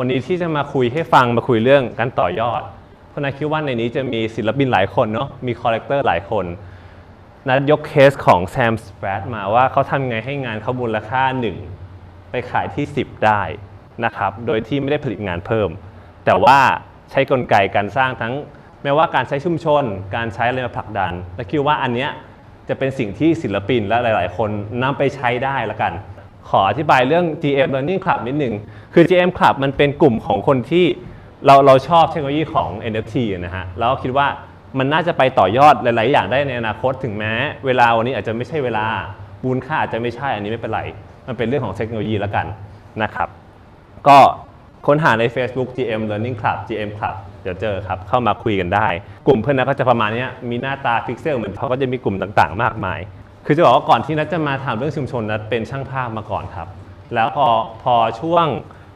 วันนี้ที่จะมาคุยให้ฟังมาคุยเรื่องการต่อยอด เพราะนัทคิดว่าในนี้จะมีศิลปินหลายคนเนาะมีคอลเลกเตอร์หลายคนนัดยกเคสของแซมสเปรดมาว่าเขาทำไงให้งานเขามูลค่า 1 ไปขายที่ 10 ได้นะครับ โดยที่ไม่ได้ผลิตงานเพิ่ม แต่ว่าใช้กลไกการสร้างทั้งแม้ว่าการใช้ชุมชน การใช้อะไรมาผลักดันและคิดว่าอันเนี้ยจะเป็นสิ่งที่ศิลปินและหลาย ๆ คนนำไปใช้ได้ละกัน ขออธิบายเรื่อง GM Learning Club นิดหนึ่งคือ GM Club มันเป็นกลุ่มของคนที่เราเราชอบเทคโนโลยีของ NFT นะฮะแล้วคิดว่ามันน่าจะไปต่อยอดหลาย ๆ อย่างได้ในอนาคตถึงแม้ เวลาวันนี้อาจจะไม่ใช่เวลามูลค่าอาจจะไม่ใช่อันนี้ไม่เป็นไร มันเป็นเรื่องของเทคโนโลยีแล้วกันนะครับ ก็ค้นหาใน Facebook GM Learning Club GM Club เดี๋ยวเจอครับ เข้ามาคุยกันได้ กลุ่มเพื่อนนะก็จะประมาณนี้มีหน้าตาพิกเซลเหมือนเขาก็จะมีกลุ่มต่าง ๆ มากมาย คือจะบอกว่าก่อนที่นัทจะมาทำเรื่องชุมชนนัทเป็นช่างภาพมาก่อนครับ แล้วพอพอช่วง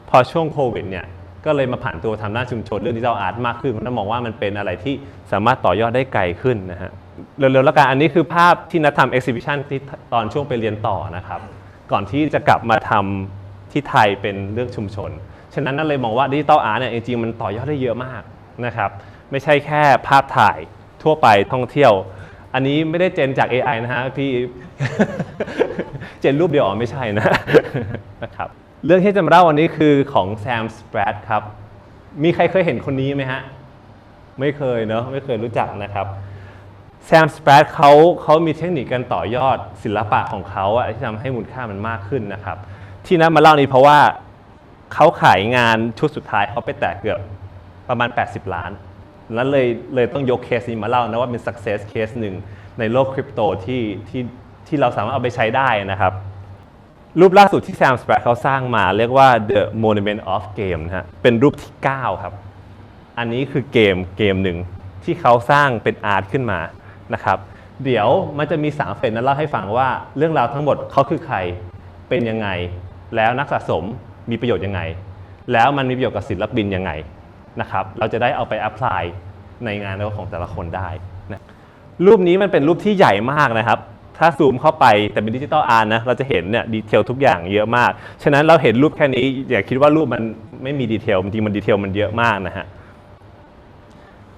พอช่วงโควิดเนี่ยก็เลยมาผ่านตัวทำด้านชุมชนเรื่องดิจิทัลอาร์ตมากขึ้นนัทมองว่ามันเป็นอะไรที่สามารถต่อยอดได้ไกลขึ้นนะฮะเร็วๆแล้วกันอันนี้คือภาพที่นัททำเอ็กซิบิชันที่ตอนช่วงไปเรียนต่อนะครับ ก่อนที่จะกลับมาทำที่ไทยเป็นเรื่องชุมชน ฉะนั้นนั่นเลยมองว่าดิจิตอลอาร์ตเนี่ยจริงๆมันต่อยอดได้เยอะมากนะครับ ไม่ใช่แค่ภาพถ่ายทั่วไปท่องเที่ยว อันนี้ไม่ได้เจนจาก AI นะฮะพี่ เจนรูปเดียวอ๋อไม่ใช่นะนะครับเรื่องที่จะมาเล่าวันนี้คือของแซมสเปรดครับ มีใครเคยเห็นคนนี้ไหมฮะ ไม่เคยเนอะไม่เคยรู้จักนะครับแซมสเปรดเขาเขามีเทคนิคการต่อยอดศิลปะของเขาอะที่ทำให้มูลค่ามันมากขึ้นนะครับ ที่นั้นมาเล่านี้เพราะว่าเขาขายงานชุดสุดท้ายเขาไปแตะเกือบประมาณ 80 ล้าน แล้วเลยเลยต้องยกเคสนี้มาเล่านะว่าเป็น success case หนึ่งในโลกคริปโตที่ที่ที่เราสามารถเอาไปใช้ได้นะครับ รูปล่าสุดที่แซมสเปรดเขาสร้างมาเรียกว่า The Monument of Game นะฮะเป็นรูปที่ 9 ครับ อันนี้คือเกมเกมหนึ่งที่เขาสร้างเป็นอาร์ตขึ้นมานะครับเดี๋ยวมันจะมีสามเฟสนั้นเล่าให้ฟังว่าเรื่องราวทั้งหมดเขาคือใครเป็นยังไง แล้วนักสะสมมีประโยชน์ยังไง แล้วมันมีประโยชน์กับศิลปินยังไง นะครับ เราจะได้เอาไปอัพพลายในงานของแต่ละคนได้นะรูปนี้มันเป็นรูปที่ใหญ่มากนะครับ ถ้าซูมเข้าไปแต่เป็นดิจิตอลอาร์นะ เราจะเห็นเนี่ยดีเทลทุกอย่างเยอะมาก ฉะนั้นเราเห็นรูปแค่นี้ อย่าคิดว่ารูปมันไม่มีดีเทลจริงมันดีเทลมันเยอะมากนะฮะ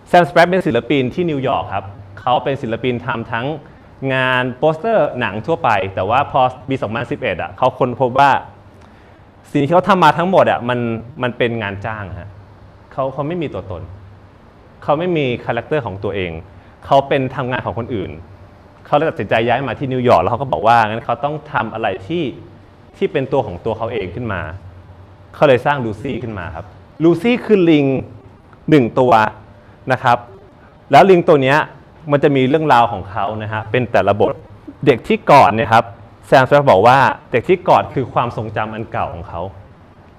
แซมสเปรเป็นศิลปินที่นิวยอร์กครับ เขาเป็นศิลปินทำทั้งงานโปสเตอร์หนังทั่วไป แต่ว่าพอปี2011อะเขาค้นพบว่า สิ่งที่เขาทำมาทั้งหมดอะมันมันเป็นงานจ้างฮะ เขาเขาไม่มีตัวตน เขาไม่มีคาแรคเตอร์ของตัวเอง เขาเป็นทำงานของคนอื่น เขาเลยตัดสินใจย้ายมาที่นิวยอร์กแล้วเขาก็บอกว่างั้นเขาต้องทำอะไรที่ที่เป็นตัวของตัวเขาเองขึ้นมา เขาเลยสร้างลูซี่ขึ้นมาครับ ลูซี่คือลิงหนึ่งตัวนะครับ แล้วลิงตัวนี้มันจะมีเรื่องราวของเขานะฮะ เป็นแต่ละบท เด็กที่กอดเนะครับ แซมสแปรบอกว่าเด็กที่กอดคือความทรงจำอันเก่าของเขา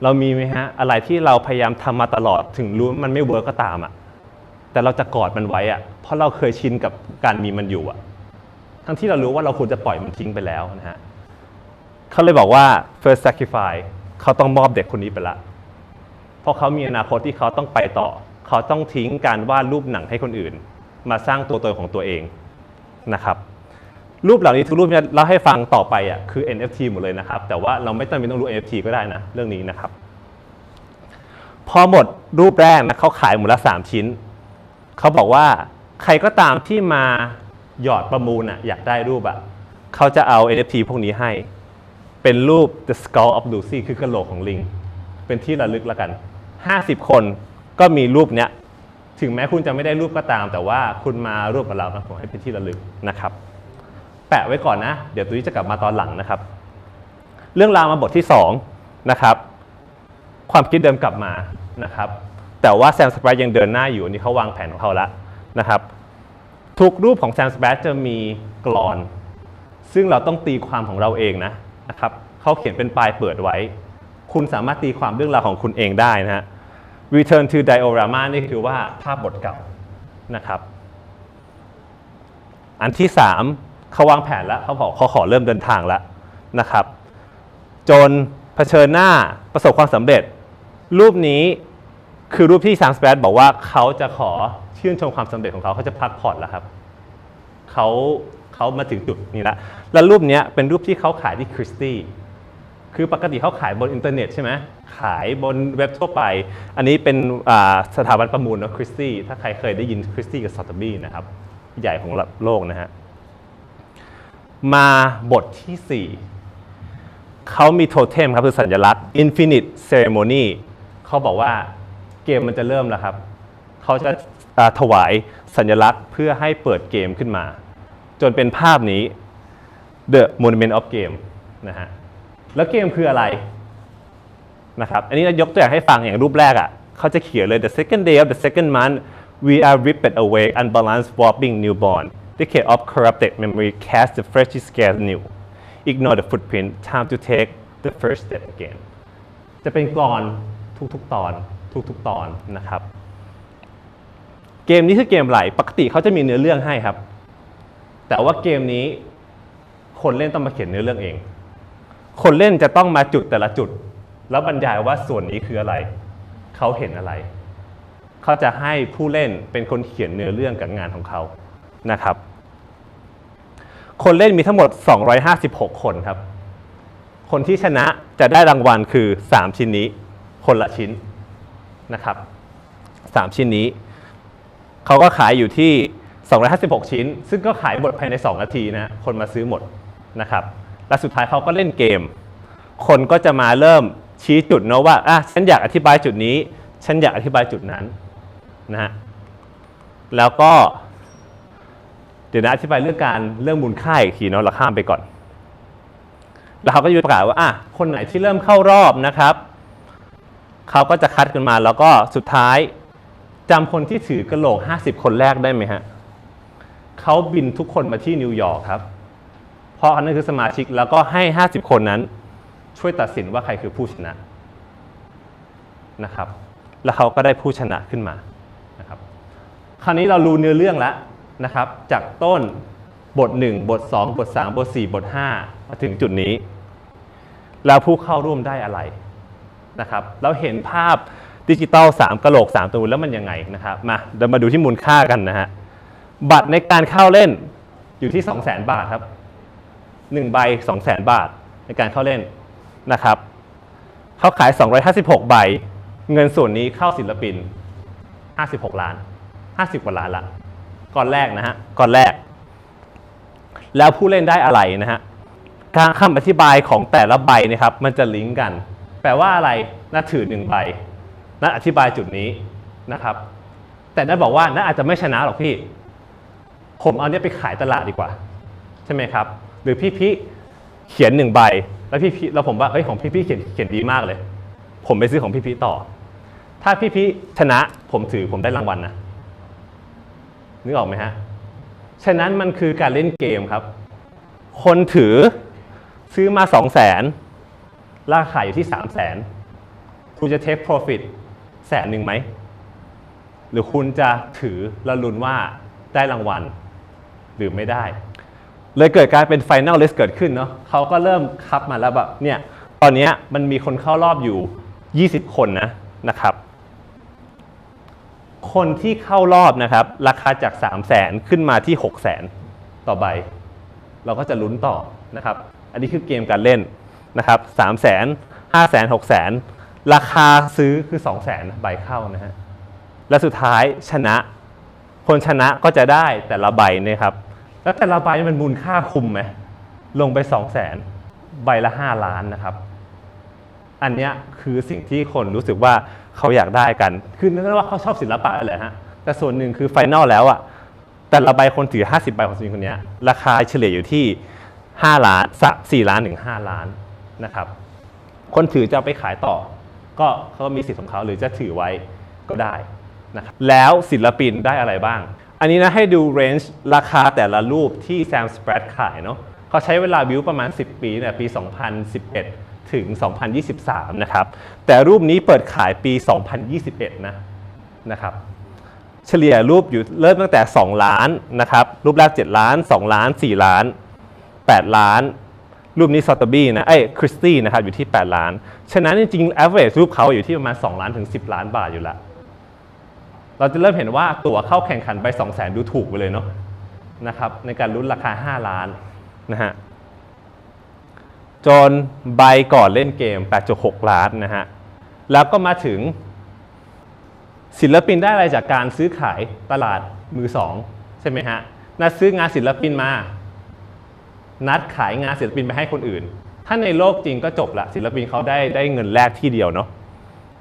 เรามีไหมฮะอะไรที่เราพยายามทำมาตลอดถึงรู้ว่ามันไม่เวิร์กก็ตามอะแต่เราจะกอดมันไว้อะเพราะเราเคยชินกับการมีมันอยู่อะทั้งที่เรารู้ว่าเราควรจะปล่อยมันทิ้งไปแล้วนะฮะเขาเลยบอกว่า first sacrifice เขาต้องมอบเด็กคนนี้ไปละ เพราะเขามีอนาคตที่เขาต้องไปต่อ เขาต้องทิ้งการวาดรูปหนังให้คนอื่น มาสร้างตัวตนของตัวเองนะครับ รูปเหล่านี้ทุกรูปเนี่ยเล่าให้ฟังต่อไปอะคือ NFT หมดเลยนะครับ แต่ว่าเราไม่จำเป็นต้องรู้ NFT ก็ได้นะ เรื่องนี้นะครับ พอหมดรูปแรกนะเขาขายหมดละ 3 ชิ้น เขาบอกว่าใครก็ตามที่มาหยอดประมูลอะอยากได้รูปอะเขาจะเอา NFT พวกนี้ให้ เป็นรูป The Skull of Lucy คือกระโหลกของลิง เป็นที่ระลึกแล้วกัน 50 คนก็มีรูปเนี้ยถึงแม้คุณจะไม่ได้รูปก็ตาม แต่ว่าคุณมาร่วมกับเรานะผมให้เป็นที่ระลึกนะครับ แปะไว้ก่อนนะ เดี๋ยวตัวนี้จะกลับมาตอนหลังนะครับ เรื่องราวมาบทที่2นะครับความคิดเดิมกลับมานะครับ แต่ว่าแซมสเปรยังเดินหน้าอยู่อันนี้เขาวางแผนของเขาล้วนะครับ ทุกรูปของแซมสเปรจะมีกรอน ซึ่งเราต้องตีความของเราเองนะนะครับเขาเขียนเป็นปลายเปิดไว้ คุณสามารถตีความเรื่องราวของคุณเองได้นะฮะ Return to Diorama นี่คือว่าภาพบทเก่านะครับ อันที่ 3 เขาวางแผนแล้วเขาบอกเขาขอเริ่มเดินทางแล้วนะครับ จนเผชิญหน้าประสบความสำเร็จ รูปนี้คือรูปที่ซามสเปดบอกว่าเขาจะขอชื่นชมความสำเร็จของเขาเขาจะพักผ่อนแล้วครับเขาเขามาถึงจุดนี้แล้วแล้วรูปนี้เป็นรูปที่เขาขายที่คริสตี้คือปกติเขาขายบนอินเทอร์เน็ตใช่ไหมขายบนเว็บทั่วไป อันนี้เป็นสถาบันประมูลนะคริสตี้ถ้าใครเคยได้ยินคริสตี้กับซอตบี้นะครับ ใหญ่ของโลกนะฮะ มาบทที่ 4 เขามีโทเทมครับคือสัญลักษณ์ Infinite Ceremony เขาบอกว่าเกมมันจะเริ่มแล้วครับ เขาจะาถวายสัญลักษณ์เพื่อให้เปิดเกมขึ้นมา จนเป็นภาพนี้ The Monument of Game นะฮะแล้วเกมคืออะไรนะครับอันนี้ยกตัวอย่างให้ฟังอย่างรูปแรกอะเขาจะเขียนเลย the second day of the second month we are ripped away unbalanced wobbling newborn decade of corrupted memory cast the freshly scared new ignore the footprint time to take the first step again จะเป็นกรอนทุกๆตอนทุกๆตอนนะครับ เกมนี้คือเกมอะไรปกติเขาจะมีเนื้อเรื่องให้ครับ แต่ว่าเกมนี้คนเล่นต้องมาเขียนเนื้อเรื่องเอง คนเล่นจะต้องมาจุดแต่ละจุด แล้วบรรยายว่าส่วนนี้คืออะไร เขาเห็นอะไร เขาจะให้ผู้เล่นเป็นคนเขียนเนื้อเรื่องกับงานของเขา นะครับ คนเล่นมีทั้งหมด 256 คนครับ คนที่ชนะจะได้รางวัลคือ 3 ชิ้นนี้ คนละชิ้นนะครับ 3 ชิ้นนี้ เขาก็ขายอยู่ที่ 256 ชิ้น ซึ่งก็ขายหมดภายใน 2 นาทีนะคนมาซื้อหมดนะครับ และสุดท้ายเขาก็เล่นเกม คนก็จะมาเริ่มชี้จุดเนาะว่าอะฉันอยากอธิบายจุดนี้ ฉันอยากอธิบายจุดนั้นนะฮะแล้วก็ ดี๋ยวนะอธิบายเรื่องการเรื่องมูลค่าอีกทีเนาะเราข้ามไปก่อน แล้วเขาก็จะประกาศว่าอะคนไหนที่เริ่มเข้ารอบนะครับเขาก็จะคัดกันมาแล้วก็สุดท้ายจำคนที่ถือกระโหลก 50 คนแรกได้ไหมฮะเขาบินทุกคนมาที่นิวยอร์กครับ เพราะอันนั้นคือสมาชิกแล้วก็ให้ 50 คนนั้น ช่วยตัดสินว่าใครคือผู้ชนะนะครับ แล้วเขาก็ได้ผู้ชนะขึ้นมานะครับ คราวนี้เรารู้เนื้อเรื่องแล้ว นะครับ จากต้นบท 1 บท 2 บท 3 บท 4 บท 5 มาถึงจุดนี้ แล้วผู้เข้าร่วมได้อะไรนะครับ เราเห็นภาพดิจิตอล3กระโหลก 3 ตัวแล้วมันยังไงนะครับมาเดี๋ยวมาดูที่มูลค่ากันนะฮะบัตรในการเข้าเล่นอยู่ที่ 200,000 บาทครับ1ใบ200,000 บาทในการเข้าเล่นนะครับเขาขาย 256 ใบ เงินส่วนนี้เข้าศิลปิน 56 ล้าน 50 กว่าล้านละ ก่อนแรกนะฮะก่อนแรก แล้วผู้เล่นได้อะไรนะฮะการคำอธิบายของแต่ละใบนะครับ มันจะลิงก์กัน แปลว่าอะไรน่าถือหนึ่งใบนัดอธิบายจุดนี้นะครับ แต่นัดบอกว่านัดอาจจะไม่ชนะหรอกพี่ ผมเอาเนี้ยไปขายตลาดดีกว่า ใช่ไหมครับ หรือพี่พี่เขียนหนึ่งใบ แล้วพี่พี่แล้วผมว่าเฮ้ยของพี่พี่เขียนเขียนดีมากเลย ผมไปซื้อของพี่พี่ต่อ ถ้าพี่พี่ชนะผมถือผมได้รางวัลนะ นึกออกไหมฮะ ฉะนั้นมันคือการเล่นเกมครับ คนถือซื้อมา2 0 0 0 0นราคาอยู่ที่3 0 0 0 0นคุณจะ take profit แสนหนึ่งไหม หรือคุณจะถือแล้วลุ้นว่าได้รางวัล หรือไม่ได้ เลยเกิดการเป็น Final List เกิดขึ้นเนาะเขาก็เริ่มคับมาแล้วแบบเนี่ย ตอนนี้มันมีคนเข้ารอบอยู่ 20 คนนะนะครับ คนที่เข้ารอบนะครับ ราคาจาก 3 0 0แสนขึ้นมาที่ 6 0แสนต่อใบ เราก็จะลุ้นต่อนะครับ อันนี้คือเกมการเล่นนะครับ3 0 0แสน5แสน6แสนราคาซื้อคือ2 0 0แสนใบเข้านะฮะและสุดท้ายชนะ คนชนะก็จะได้แต่ละใบนะครับ แล้วแต่ละใบมันมูลค่าคุ้มไหมลงไป2 0 0แสนใบละ5ล้านนะครับ อันนี้คือสิ่งที่คนรู้สึกว่า เขาอยากได้กัน คือนึกว่าเขาชอบศิลปะแหละฮะ แต่ส่วนหนึ่งคือไฟนอลแล้วอะแต่ละใบคนถือ 50 ใบของสิ่งคนเนี้ราคาเฉลี่ยอยู่ที่ 5 ล้านส4ล้านถึง5ล้านนะครับ คนถือจะเอาไปขายต่อ ก็เขามีสิทธิ์ของเขาหรือจะถือไว้ก็ได้นะครับแล้วศิลปินได้อะไรบ้าง อันนี้นะให้ดูเรนจ์ราคาแต่ละรูปที่แซมสเปรดขายเนาะเขาใช้เวลาวิวประมาณ 10 ปีเนี่ยปี 2011 ถึง 2023 นะครับ แต่รูปนี้เปิดขายปี 2021 นะนะครับ เฉลี่ยรูปอยู่เริ่มตั้งแต่ 2 ล้านนะครับ รูปแรก 7 ล้าน 2 ล้าน 4 ล้าน 8 ล้าน รูปนี้ซอตบี้นะ เอ้ยคริสตี้นะครับ อยู่ที่ 8 ล้าน ฉะนั้นจริงๆ average รูปเขาอยู่ที่ประมาณ 2 ล้านถึง 10 ล้านบาทอยู่แล้วเราจะเริ่มเห็นว่าตั๋วเข้าแข่งขันไป 2 0 0 0 0 0 ดูถูกไปเลยเนาะนะครับในการลุ้นราคา 5 ล้านนะฮะ จนใบก่อนเล่นเกม 8.6 ล้านนะฮะ แล้วก็มาถึง ศิลปินได้อะไรจากการซื้อขายตลาดมือสองใช่ไหมฮะ นัดซื้องานศิลปินมา นัดขายงานศิลปินไปให้คนอื่น ถ้าในโลกจริงก็จบละศิลปินเขาได้ได้เงินแรกที่เดียวเนาะ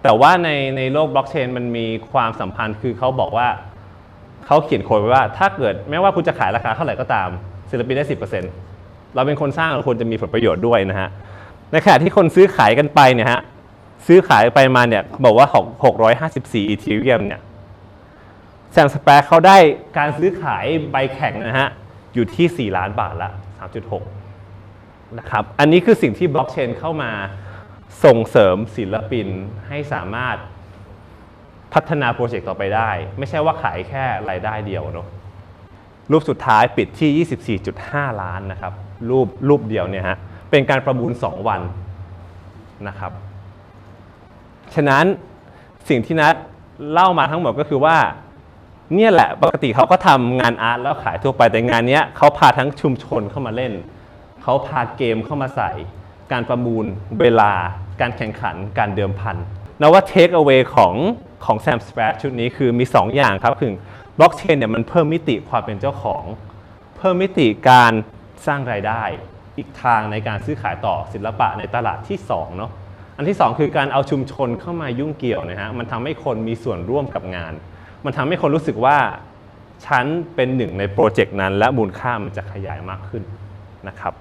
แต่ว่าในในโลกบล็อกเชนมันมีความสัมพันธ์คือเขาบอกว่าเขาเขียนโค้ดไว้ว่า ถ้าเกิดแม้ว่าคุณจะขายราคาเท่าไหร่ก็ตาม ศิลปินได้ 10% เราเป็นคนสร้างเราควรจะมีผลประโยชน์ด้วยนะฮะในขณะที่คนซื้อขายกันไปเนี่ยฮะซื้อขายไปมาเนี่ยบอกว่า654อีทีเรียมเนี่ยแซมสแปรเขาได้การซื้อขายใบแข่งนะฮะอยู่ที่ 4 ล้านบาทละ 3.6 นะครับ อันนี้คือสิ่งที่บล็อกเชนเข้ามาส่งเสริมศิลปินให้สามารถพัฒนาโปรเจกต์ต่อไปได้ ไม่ใช่ว่าขายแค่รายได้เดียวเนาะรูปสุดท้ายปิดที่ 24.5 ล้านนะครับ รูปรูปเดียวเนี่ยฮะเป็นการประมูล 2 วันนะครับ ฉะนั้นสิ่งที่นัดเล่ามาทั้งหมดก็คือว่าเนี่ยแหละปกติเขาก็ทำงานอาร์ตแล้วขายทั่วไปแต่งานเนี้ยเขาพาทั้งชุมชนเข้ามาเล่น เขาพาเกมเข้ามาใส่ การประมูลเวลาการแข่งขันการเดิมพันนะว่า take away ของของ Sam s p r a t ชุดนี้คือมี 2 อย่างครับคือบล็อกเชนเนี่ยมันเพิ่มมิติความเป็นเจ้าของ เพิ่มมิติการ สร้างรายได้ อีกทางในการซื้อขายต่อศิลปะในตลาดที่2เนาะอันที่ 2 คือการเอาชุมชนเข้ามายุ่งเกี่ยวนะฮะมันทำให้คนมีส่วนร่วมกับงาน มันทำให้คนรู้สึกว่าฉันเป็นหนึ่งในโปรเจกต์นั้น และมูลค่ามันจะขยายมากขึ้นนะครับ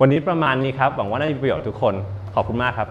วันนี้ประมาณนี้ครับหวังว่าน่าจะมีประโยชน์ทุกคนขอบคุณมากครับ